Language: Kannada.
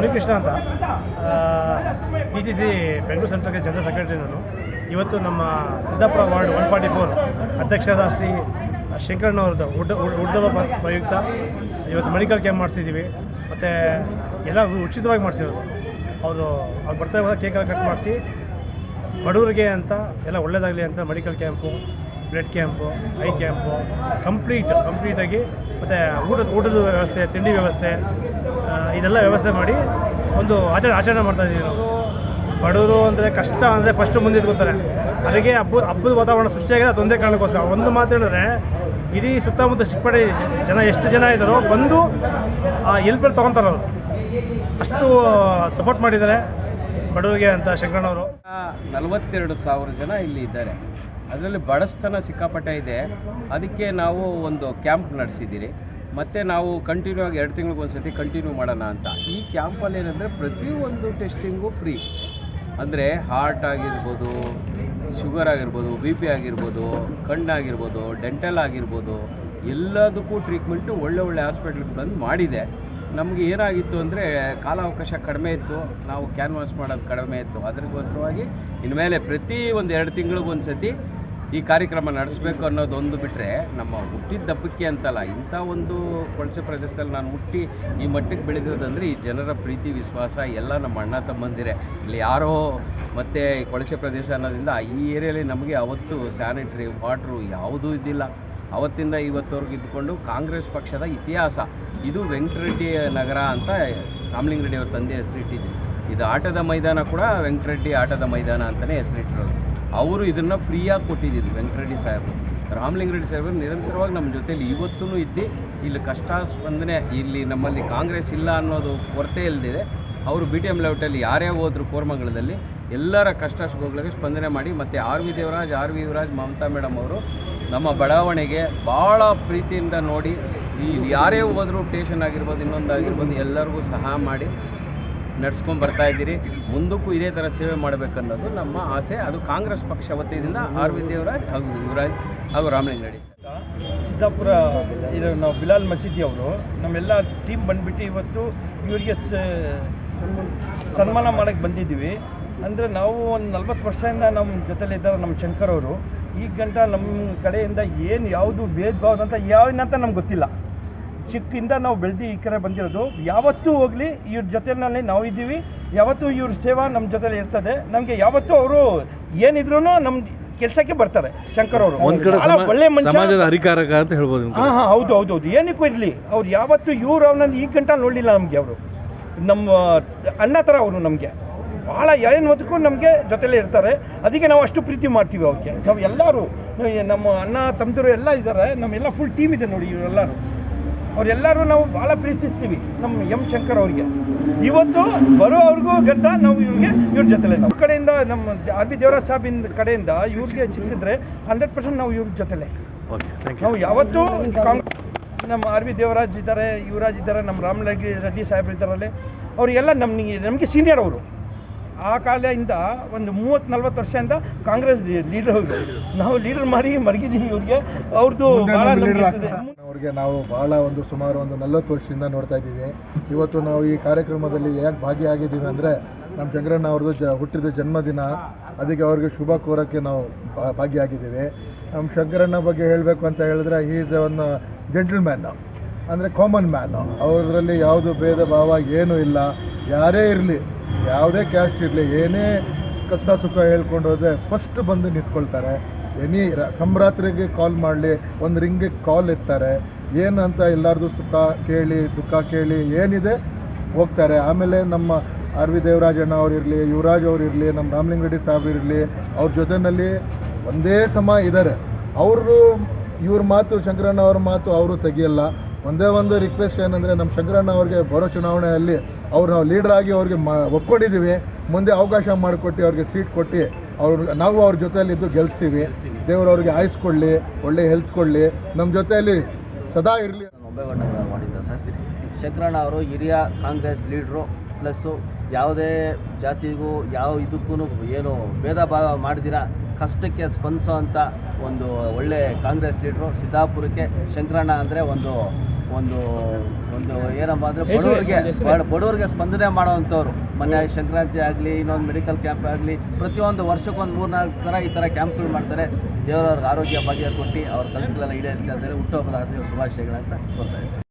ಮುನಿಕೃಷ್ಣ ಅಂತ. ಪಿ ಸಿ ಸಿ ಬೆಂಗಳೂರು ಸೆಂಟ್ರಲ್ಗೆ ಜನರಲ್ ಸೆಕ್ರೆಟರಿ ನಾನು. ಇವತ್ತು ನಮ್ಮ Siddapura ward one forty four ಅಧ್ಯಕ್ಷರಾದ ಶ್ರೀ ಶಂಕರಣ್ಣವ್ರದ್ದು ಉಡ್ ಹುಡ್ಡವ ಪ್ರಯುಕ್ತ. ಇವತ್ತು ಮೆಡಿಕಲ್ ಕ್ಯಾಂಪ್ ಮಾಡಿಸಿದ್ದೀವಿ ಮತ್ತು ಎಲ್ಲ ಉಚಿತವಾಗಿ ಮಾಡಿಸಿರೋದು. ಅವರು, ಅವ್ರು ಬರ್ತಾ ಕೇಕೆಲ್ಲ ಕಟ್ ಮಾಡಿಸಿ, ಬಡವರಿಗೆ ಅಂತ, ಎಲ್ಲ ಒಳ್ಳೇದಾಗಲಿ ಅಂತ medical camp blood camp, eye camp, complete, ಕಂಪ್ಲೀಟಾಗಿ ಮತ್ತು ಊಟದ ಊಟದ ವ್ಯವಸ್ಥೆ, ತಿಂಡಿ ವ್ಯವಸ್ಥೆ ಇದೆಲ್ಲ ವ್ಯವಸ್ಥೆ ಮಾಡಿ ಒಂದು ಆಚರಣೆ ಆಚರಣೆ ಮಾಡ್ತಾ ಇದ್ದೀವಿ ನಾವು. ಬಡವರು ಅಂದರೆ ಕಷ್ಟ ಅಂದರೆ ಫಸ್ಟ್ ಮುಂದೆ ಇಟ್ಕೋತಾರೆ. ಅದಕ್ಕೆ ಹಬ್ಬ ಹಬ್ಬದ ವಾತಾವರಣ ಸೃಷ್ಟಿಯಾಗಿದೆ ಅದೊಂದೇ ಕಾರಣಕ್ಕೋಸ್ಕರ. ಒಂದು ಮಾತು ಹೇಳಿದ್ರೆ, ಇಡೀ ಸುತ್ತಮುತ್ತ ಸಿಪ್ಪಡಿ ಜನ, ಎಷ್ಟು ಜನ ಇದ್ದಾರೋ ಬಂದು, ಆ ಎಲ್ಪರ್ ತೊಗೊತಾರೆ ಅವರು. ಅಷ್ಟು ಸಪೋರ್ಟ್ ಮಾಡಿದ್ದಾರೆ. ಬಡವರಿಗೆ ಅಂತ ಶಂಕರಣ್ಣವರು ನಲವತ್ತೆರಡು ಸಾವಿರ ಜನ ಇಲ್ಲಿ ಇದ್ದಾರೆ. ಅದರಲ್ಲಿ ಬಡಸ್ತನ ಸಿಕ್ಕಾಪಟ್ಟೆ ಇದೆ. ಅದಕ್ಕೆ ನಾವು ಒಂದು ಕ್ಯಾಂಪ್ ನಡೆಸಿದ್ದೀರಿ. ಮತ್ತು ನಾವು ಕಂಟಿನ್ಯೂ ಆಗಿ ಎರಡು ತಿಂಗಳಿಗೆ ಒಂದ್ಸತಿ ಕಂಟಿನ್ಯೂ ಮಾಡೋಣ ಅಂತ. ಈ ಕ್ಯಾಂಪಲ್ಲಿ ಏನಂದರೆ ಪ್ರತಿಯೊಂದು ಟೆಸ್ಟಿಂಗು ಫ್ರೀ ಅಂದರೆ ಹಾರ್ಟ್ ಆಗಿರ್ಬೋದು ಶುಗರ್ ಆಗಿರ್ಬೋದು ಬಿ ಪಿ ಆಗಿರ್ಬೋದು ಕಣ್ಣಾಗಿರ್ಬೋದು ಡೆಂಟಲ್ ಆಗಿರ್ಬೋದು, ಎಲ್ಲದಕ್ಕೂ ಟ್ರೀಟ್ಮೆಂಟು ಒಳ್ಳೆ ಒಳ್ಳೆ ಹಾಸ್ಪಿಟ್ಲಿಗೆ ಬಂದು ಮಾಡಿದೆ. ನಮಗೆ ಏನಾಗಿತ್ತು ಅಂದರೆ ಕಾಲಾವಕಾಶ ಕಡಿಮೆ ಇತ್ತು. ನಾವು ಕ್ಯಾನ್ವಾಸ್ ಮಾಡೋದು ಕಡಿಮೆ ಇತ್ತು. ಅದಕ್ಕೋಸ್ಕರವಾಗಿ ಇನ್ಮೇಲೆ ಪ್ರತಿ ಒಂದು ಎರಡು ತಿಂಗಳಿಗೊಂದು ಸತಿ ಈ ಕಾರ್ಯಕ್ರಮ ನಡೆಸಬೇಕು ಅನ್ನೋದೊಂದು ಬಿಟ್ಟರೆ ನಮ್ಮ ಹುಟ್ಟಿದ ದಪ್ಪಕ್ಕೆ ಅಂತಲ್ಲ, ಇಂಥ ಒಂದು ಕೊಳಸೆ ಪ್ರದೇಶದಲ್ಲಿ ನಾನು ಹುಟ್ಟಿ ಈ ಮಟ್ಟಕ್ಕೆ ಬೆಳೆದಿರೋದಂದರೆ ಈ ಜನರ ಪ್ರೀತಿ, ವಿಶ್ವಾಸ, ಎಲ್ಲ ನಮ್ಮ ಅಣ್ಣ ತಮ್ಮಂದಿರೆ. ಇಲ್ಲಿ ಯಾರೋ ಮತ್ತು ಕೊಳಸೆ ಪ್ರದೇಶ ಅನ್ನೋದ್ರಿಂದ ಈ ಏರಿಯಾಲಿ ನಮಗೆ ಅವತ್ತು ಸ್ಯಾನಿಟ್ರಿ ವಾಟ್ರು ಯಾವುದೂ ಇದ್ದಿಲ್ಲ. ಅವತ್ತಿಂದ ಇವತ್ತವರೆಗೂ ಇದ್ದುಕೊಂಡು ಕಾಂಗ್ರೆಸ್ ಪಕ್ಷದ ಇತಿಹಾಸ. ಇದು ವೆಂಕಟರೆಡ್ಡಿ ನಗರ ಅಂತ ರಾಮಲಿಂಗರೆಡ್ಡಿ ಅವ್ರ ತಂದೆ ಹೆಸರಿಟ್ಟಿದ್ದು ಇದು ಆಟದ ಮೈದಾನ ಕೂಡ ವೆಂಕಟರೆಡ್ಡಿ ಆಟದ ಮೈದಾನ ಅಂತಲೇ ಹೆಸರಿಟ್ಟಿರೋದು ಅವರು ಇದನ್ನು ಫ್ರೀಯಾಗಿ ಕೊಟ್ಟಿದ್ದಿದ್ದು ವೆಂಕಟರೆಡ್ಡಿ ಸಾಹೇಬರು. ರಾಮಲಿಂಗರೆಡ್ಡಿ ಸಾಹೇಬರು ನಿರಂತರವಾಗಿ ನಮ್ಮ ಜೊತೆಯಲ್ಲಿ ಇವತ್ತೂ ಇದ್ದು. ಇಲ್ಲಿ ಕಷ್ಟ ಸ್ಪಂದನೆ, ಇಲ್ಲಿ ನಮ್ಮಲ್ಲಿ ಕಾಂಗ್ರೆಸ್ ಇಲ್ಲ ಅನ್ನೋದು ಕೊರತೆ ಇಲ್ಲದಿದೆ ಅವರು ಬಿ ಟಿ ಎಂ ಲೇಔಟಲ್ಲಿ ಯಾರೇ ಹೋದ್ರು ಕೋರ್ಮಂಗಲದಲ್ಲಿ ಎಲ್ಲರ ಕಷ್ಟ ಸುಖಗಳಿಗೆ ಸ್ಪಂದನೆ ಮಾಡಿ ಮತ್ತು R V Devaraj, R V Yuvaraj, Mamata madam ಅವರು ನಮ್ಮ ಬಡಾವಣೆಗೆ ಭಾಳ ಪ್ರೀತಿಯಿಂದ ನೋಡಿ ಈ ಯಾರೇ ಹೋದರೂ ಟೇಷನ್ ಆಗಿರ್ಬೋದು ಇನ್ನೊಂದಾಗಿರ್ಬೋದು ಎಲ್ಲರಿಗೂ ಸಹ ಮಾಡಿ ನಡ್ಸ್ಕೊಂಡು ಬರ್ತಾ ಇದ್ದೀರಿ. ಮುಂದಕ್ಕೂ ಇದೇ ಥರ ಸೇವೆ ಮಾಡಬೇಕನ್ನೋದು ನಮ್ಮ ಆಸೆ. ಅದು ಕಾಂಗ್ರೆಸ್ ಪಕ್ಷ ವತಿಯಿಂದ ಆರ್ ವಿ ದೇವರಾಜ್ ಹಾಗೂ ಯುವರಾಜ್ ಹಾಗೂ ಸರ್. ಸಿದ್ದಾಪುರ, ಇದು ನಾವು ಬಿಲಾಲ್ ಮಸೀದಿ ಅವರು, ನಮ್ಮೆಲ್ಲ ಟೀಮ್ ಬಂದ್ಬಿಟ್ಟು ಇವತ್ತು ಇವರಿಗೆ ಸನ್ಮಾನ ಮಾಡೋಕ್ಕೆ ಬಂದಿದ್ದೀವಿ. ಅಂದರೆ ನಾವು ಒಂದು ನಲ್ವತ್ತು ವರ್ಷದಿಂದ ನಮ್ಮ ಜೊತೆಲಿ ಇದ್ದಾರೆ ನಮ್ಮ ಶಂಕರ್ ಅವರು. ಈಗ ಗಂಟ ನಮ್ಮ ಕಡೆಯಿಂದ ಏನು ಯಾವುದು ಭೇದ ಭಾವ ಅಂತ ಯಾವನಂತ ನಮ್ಗೆ ಗೊತ್ತಿಲ್ಲ. ಚಿಕ್ಕಿಂದ ನಾವು ಬೆಳೆದು ಈ ಕಡೆ ಬಂದಿರೋದು. ಯಾವತ್ತೂ ಹೋಗಲಿ ಇವ್ರ ಜೊತೆನಲ್ಲಿ ನಾವು ಇದ್ದೀವಿ. ಯಾವತ್ತೂ ಇವ್ರ ಸೇವಾ ನಮ್ಮ ಜೊತೆಲಿ ಇರ್ತದೆ. ನಮಗೆ ಯಾವತ್ತೂ ಅವರು ಏನಿದ್ರು ನಮ್ಮ ಕೆಲಸಕ್ಕೆ ಬರ್ತಾರೆ ಶಂಕರ್ ಅವರು. ಒಳ್ಳೆ ಮನುಷ್ಯ ಅಧಿಕಾರಕ ಅಂತ ಹೇಳ್ಬೋದು. ಹಾಂ ಹಾಂ ಹೌದು ಹೌದು ಹೌದು. ಏನಕ್ಕೂ ಇರಲಿ. ಅವ್ರು ಯಾವತ್ತೂ ಇವ್ರು ಅವ್ರನ್ನ ಈ ಗಂಟ ನೋಡಲಿಲ್ಲ ನಮಗೆ ಅವರು. ನಮ್ಮ ಅಣ್ಣ ಥರ ಅವರು ನಮಗೆ. ಭಾಳ ಏನು ಓದಕ್ಕೂ ನಮಗೆ ಜೊತೆಲೇ ಇರ್ತಾರೆ. ಅದಕ್ಕೆ ನಾವು ಅಷ್ಟು ಪ್ರೀತಿ ಮಾಡ್ತೀವಿ ಅವಕ್ಕೆ. ನಾವು ಎಲ್ಲರೂ ನಮ್ಮ ಅಣ್ಣ ತಮ್ಮದಿರು ಎಲ್ಲ ಇದ್ದಾರೆ ನಮ್ಮೆಲ್ಲ ಫುಲ್ ಟೀಮ್ ಇದೆ ನೋಡಿ ಇವರೆಲ್ಲರೂ. ಅವರೆಲ್ಲರೂ ನಾವು ಭಾಳ ಪ್ರೀತಿಸ್ತೀವಿ ನಮ್ಮ ಎಂ ಶಂಕರ್ ಅವ್ರಿಗೆ. ಇವತ್ತು ಬರೋ ಅವ್ರಿಗೂ ಗಂಟ ನಾವು ಇವ್ರಿಗೆ ಇವ್ರ ಜೊತೆಲೆ ನಮ್ಮ ಕಡೆಯಿಂದ ನಮ್ಮ ಆರ್ ಬಿ ದೇವರಾಜ್ ಸಾಹೇಬಿನ ಕಡೆಯಿಂದ ಇವ್ರಿಗೆ ಸಿಕ್ಕಿದ್ರೆ ಹಂಡ್ರೆಡ್ ಪರ್ಸೆಂಟ್ ನಾವು ಇವ್ರ ಜೊತೆಲೆ. ನಾವು ಯಾವತ್ತೂ ಕಾಂಗ್ರೆಸ್ ನಮ್ಮ ಆರ್ ವಿ ದೇವರಾಜ್ ಇದ್ದಾರೆ ಯುವರಾಜ್ ಇದ್ದಾರೆ ನಮ್ಮ ರಾಮಲಗಿ ರೆಡ್ಡಿ ಸಾಹೇಬ್ರು ಇದ್ದಾರಲ್ಲಿ ಅವರಿಗೆಲ್ಲ ನಮಗೆ ನಮಗೆ ಸೀನಿಯರ್ ಅವರು. ಆ ಕಾಲದಿಂದ ಒಂದು ಮೂವತ್ತು ನಲ್ವತ್ತು ವರ್ಷದಿಂದ ಕಾಂಗ್ರೆಸ್ ಲೀಡರ್ ನಾವು ಲೀಡರ್ ಮಾಡಿ ಮರಗಿದ್ದೀವಿ ಇವ್ರಿಗೆ. ಅವ್ರದ್ದು. ಅವ್ರಿಗೆ ನಾವು ಬಹಳ ಒಂದು ಸುಮಾರು ಒಂದು ನಲವತ್ತು ವರ್ಷದಿಂದ ನೋಡ್ತಾ ಇದ್ದೀವಿ. ಇವತ್ತು ನಾವು ಈ ಕಾರ್ಯಕ್ರಮದಲ್ಲಿ ಯಾಕೆ ಭಾಗಿಯಾಗಿದ್ದೀವಿ ಅಂದರೆ ನಮ್ಮ ಶಂಕರಣ್ಣ ಅವ್ರದ್ದು ಜ ಹುಟ್ಟಿದ ಜನ್ಮದಿನ ಅದಕ್ಕೆ ಅವ್ರಿಗೆ ಶುಭ ಕೋರೋಕ್ಕೆ ನಾವು ಭಾಗಿಯಾಗಿದ್ದೀವಿ. ನಮ್ಮ ಶಂಕರಣ್ಣ ಬಗ್ಗೆ ಹೇಳಬೇಕು ಅಂತ ಹೇಳಿದ್ರೆ ಈಸ್ ಒನ್ ಜೆಂಟಲ್ ಮ್ಯಾನ್ ಅಂದರೆ ಕಾಮನ್ ಮ್ಯಾನ್. ಅವರಲ್ಲಿ ಯಾವುದು ಭೇದ ಭಾವ ಏನೂ ಇಲ್ಲ. ಯಾರೇ ಇರಲಿ, ಯಾವುದೇ ಕ್ಯಾಸ್ಟ್ ಇರಲಿ, ಏನೇ ಕಷ್ಟ ಸುಖ ಹೇಳ್ಕೊಂಡು ಹೋದರೆ ಫಸ್ಟ್ ಬಂದು ನಿಂತ್ಕೊಳ್ತಾರೆ. ಎನಿ ಸಂರಾತ್ರಿಗೆ ಕಾಲ್ ಮಾಡಲಿ, ಒಂದು ರಿಂಗಿಗೆ ಕಾಲ್ ಎತ್ತಾರೆ. ಏನಂತ ಎಲ್ಲರದು ಸುಖ ಕೇಳಿ, ದುಃಖ ಕೇಳಿ, ಏನಿದೆ ಹೋಗ್ತಾರೆ. ಆಮೇಲೆ ನಮ್ಮ ಆರ್ ವಿ ದೇವರಾಜಣ್ಣ ಅವರಿರಲಿ ಯುವರಾಜ್ ಅವರಿರಲಿ ನಮ್ಮ ರಾಮಲಿಂಗರೆಡ್ಡಿ ಸಾಹೇಬ್ರು ಇರಲಿ, ಅವ್ರ ಜೊತೆಯಲ್ಲಿ ಒಂದೇ ಸಮ ಇದ್ದಾರೆ ಅವರು ಇವ್ರ ಮಾತು ಶಂಕರಣ್ಣ ಅವ್ರ ಮಾತು ಅವರು ತೆಗಿಯಲ್ಲ. ಒಂದೇ ಒಂದು ರಿಕ್ವೆಸ್ಟ್ ಏನಂದರೆ ನಮ್ಮ ಶಂಕರಣ್ಣ ಅವ್ರಿಗೆ ಬರೋ ಚುನಾವಣೆಯಲ್ಲಿ ಅವ್ರು ನಾವು ಲೀಡರ್ ಆಗಿ ಅವ್ರಿಗೆ ಮ ಒಪ್ಕೊಂಡಿದ್ದೀವಿ ಮುಂದೆ ಅವಕಾಶ ಮಾಡಿಕೊಟ್ಟು ಅವ್ರಿಗೆ ಸೀಟ್ ಕೊಟ್ಟು ಅವ್ರು, ನಾವು ಅವ್ರ ಜೊತೆಯಲ್ಲಿದ್ದು ಗೆಲ್ಲಿಸ್ತೀವಿ ದೇವರು ಅವ್ರಿಗೆ ಆಯ್ಸ್ಕೊಳ್ಳಿ ಒಳ್ಳೆ ಹೆಲ್ತ್ ಕೊಡಲಿ. ನಮ್ಮ ಜೊತೆಯಲ್ಲಿ ಸದಾ ಇರಲಿ. ಮಾಡಿದ್ದ ಸರ್. ಶಂಕರಣ್ಣ ಅವರು ಹಿರಿಯ ಕಾಂಗ್ರೆಸ್ ಲೀಡ್ರು, ಪ್ಲಸ್ಸು ಯಾವುದೇ ಜಾತಿಗೂ ಯಾವ ಇದಕ್ಕೂ ಏನು ಭೇದ ಭಾವ ಮಾಡಿದಿರ ಕಷ್ಟಕ್ಕೆ ಸ್ಪಂದಿಸೋ ಅಂಥ ಒಂದು ಒಳ್ಳೆ ಕಾಂಗ್ರೆಸ್ ಲೀಡ್ರು ಸಿದ್ದಾಪುರಕ್ಕೆ ಶಂಕರಣ್ಣ ಅಂದರೆ ಒಂದು ಒಂದು ಒಂದು ಏನಪ್ಪ ಅಂದರೆ ಬಡವರಿಗೆ ಬಡ- ಬಡವರಿಗೆ ಸ್ಪಂದನೆ ಮಾಡೋವಂಥವ್ರು. ಮೊನ್ನೆ ಸಂಕ್ರಾಂತಿ ಆಗಲಿ ಇನ್ನೊಂದು ಮೆಡಿಕಲ್ ಕ್ಯಾಂಪ್ ಆಗಲಿ ಪ್ರತಿಯೊಂದು ವರ್ಷಕ್ಕೊಂದು ಮೂರು ನಾಲ್ಕು ಥರ ಈ ಥರ ಕ್ಯಾಂಪ್ಗಳು ಮಾಡ್ತಾರೆ. ದೇವರವ್ರಿಗೆ ಆರೋಗ್ಯ ಭಾಗ್ಯ ಕೊಟ್ಟು ಅವ್ರ ಕನಸುಗಳೆಲ್ಲ ಈಡೇರಿಸ್ತಾ ಇದ್ದಾರೆ. ಹುಟ್ಟುಹಬ್ಬದ ಆರ್ಥಿಕ ಶುಭಾಶಯಗಳಂತ ಕೊಡ್ತಾ ಇದ್ದಾರೆ